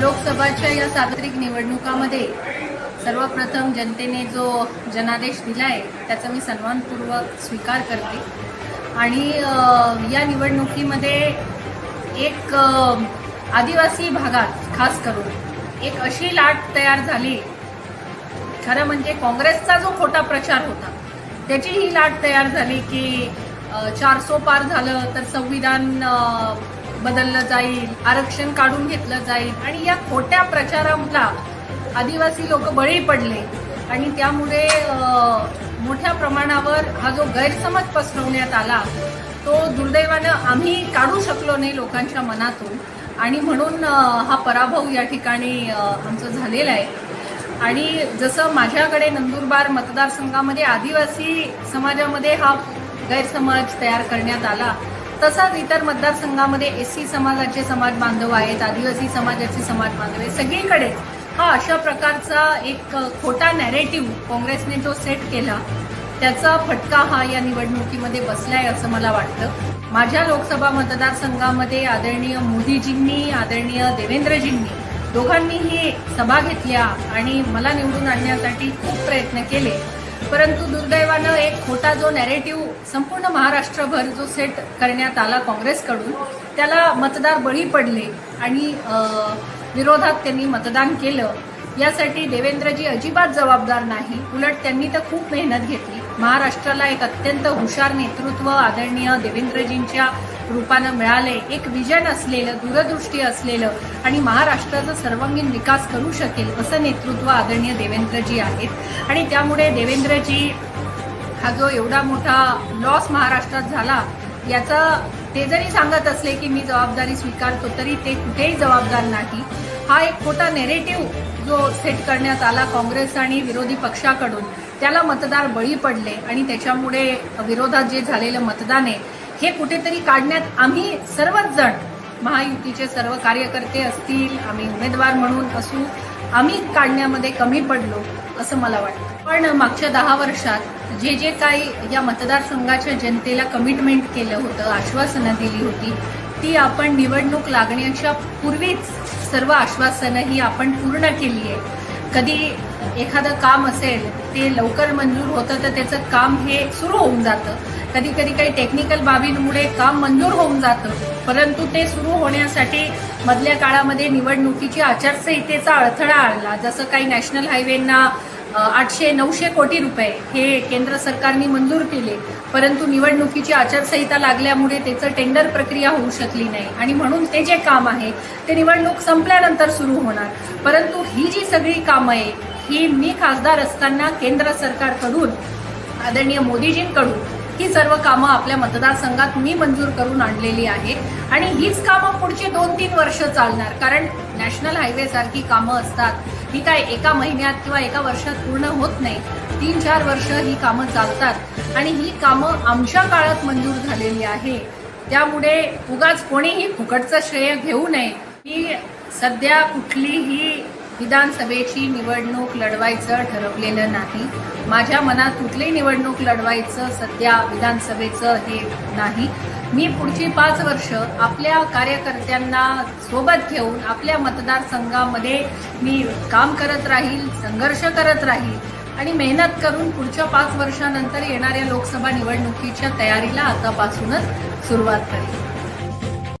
लोकसभाच्या या सार्वत्रिक निवडणुकामध्ये सर्वप्रथम जनतेने जो जनादेश दिला आहे त्याचा मी सन्मानपूर्वक स्वीकार करते. आणि या निवडणुकीमध्ये एक आदिवासी भागात खास करून एक अशी लाट तयार झाली. खरं म्हणजे काँग्रेसचा जो खोटा प्रचार होता त्याची ही लाट तयार झाली की चार चारसो पार झालं तर संविधान बदललं जाईल आरक्षण काढून घेतलं जाईल. आणि या खोट्या प्रचाराला आदिवासी लोक बळी पडले. आणि त्यामुळे मोठ्या प्रमाणावर हा जो गैरसमज पसरवण्यात आला तो दुर्दैवानं आम्ही काढू शकलो नाही लोकांच्या मनातून. आणि म्हणून हा पराभव या ठिकाणी आमचं झालेला आहे. आणि जसं माझ्याकडे नंदुरबार मतदारसंघामध्ये आदिवासी समाजामध्ये हा गैरसमज तयार करण्यात आला तसाच इतर मतदारसंघामध्ये एस सी समाजाचे समाज बांधव आहेत आदिवासी समाजाचे समाज बांधव आहेत. सगळीकडे हा अशा प्रकारचा एक खोटा नॅरेटिव्ह काँग्रेसने जो सेट केला त्याचा फटका हा या निवडणुकीमध्ये बसलाय असं मला वाटतं. माझ्या लोकसभा मतदारसंघामध्ये आदरणीय मोदीजींनी आदरणीय देवेंद्रजींनी दोघांनीही सभा घेतल्या आणि मला निवडून आणण्यासाठी खूप प्रयत्न केले. परंतु दुर्दैवानं एक खोटा जो नॅरेटिव्ह संपूर्ण महाराष्ट्रभर जो सेट करण्यात आला काँग्रेसकडून त्याला मतदार बळी पडले आणि विरोधात त्यांनी मतदान केलं. यासाठी देवेंद्रजी अजिबात जबाबदार नाही. उलट त्यांनी तर खूप मेहनत घेतली. महाराष्ट्राला एक अत्यंत हुशार नेतृत्व आदरणीय देवेंद्रजींच्या रूपानं मिळाले. एक विजन असलेलं दूरदृष्टी असलेलं आणि महाराष्ट्राचा सर्वांगीण विकास करू शकेल असं नेतृत्व आदरणीय देवेंद्रजी आहेत. आणि त्यामुळे देवेंद्रजी हा जो एवढा मोठा लॉस महाराष्ट्रात झाला याचा ते जरी सांगत असले की मी जबाबदारी स्वीकारतो तरी ते कुठेही जबाबदार नाही. हा एक खोटा नेरेटिव्ह जो सेट करण्यात आला काँग्रेस आणि विरोधी पक्षाकडून. त्याला मतदार बळी पडले आणि त्याच्यामुळे विरोधात जे झालेलं मतदान आहे हे कुठेतरी काढण्यात आम्ही सर्वच जण महायुतीचे सर्व कार्यकर्ते असतील आम्ही उमेदवार म्हणून असू आम्ही काढण्यामध्ये कमी पडलो असं मला वाटतं. पण मागच्या दहा वर्षात जे जे काही या मतदारसंघाच्या जनतेला कमिटमेंट केलं होतं आश्वासनं दिली होती ती आपण निवडणूक लागण्याच्या पूर्वीच सर्व आश्वासनं ही आपण पूर्ण केली आहे. कधी एखादं काम असेल ते लवकर मंजूर होतं तर त्याचं काम हे सुरू होऊन जातं. कधी कधी काही टेक्निकल बाबींमुळे काम मंजूर होऊन जातं. परंतु ते सुरू होण्यासाठी मधल्या काळामध्ये निवडणुकीची आचारसंहितेचा अडथळा आणला जसं काही नॅशनल हायवेंना आठशे नऊशे कोटी रुपये हे केंद्र सरकारने मंजूर केले. परंतु निवडणुकीची आचारसंहिता लागल्यामुळे त्याचं टेंडर प्रक्रिया होऊ शकली नाही. आणि म्हणून ते जे काम आहे ते निवडणूक संपल्यानंतर सुरू होणार. परंतु ही जी सगळी कामं आहे ही मी खासदार असताना केंद्र सरकारकडून आदरणीय मोदीजींकडून ही सर्व कामं आपल्या मतदारसंघात मी मंजूर करून आणलेली आहे. आणि हीच कामं पुढची दोन तीन वर्ष चालणार. कारण नॅशनल हायवे सारखी कामं असतात. ही काय एका महिन्यात किंवा एका वर्षात पूर्ण होत नाही. तीन चार वर्ष ही कामं चालतात आणि ही कामं आमच्या काळात मंजूर झालेली आहे. त्यामुळे उगाच कोणीही फुकटचं श्रेय घेऊ नये. की सध्या कुठलीही विधानसभेची निवडणूक लढवायचं ठरवलेलं नाही. माझ्या मनात कुठलीही निवडणूक लढवायचं सध्या विधानसभेचं हे नाही. मी पुढची पाच वर्ष आपल्या कार्यकर्त्यांना सोबत घेऊन आपल्या मतदारसंघामध्ये मी काम करत राहील संघर्ष करत राहील आणि मेहनत करून पुढच्या पाच वर्षानंतर येणाऱ्या लोकसभा निवडणुकीच्या तयारीला आतापासूनच सुरुवात करेल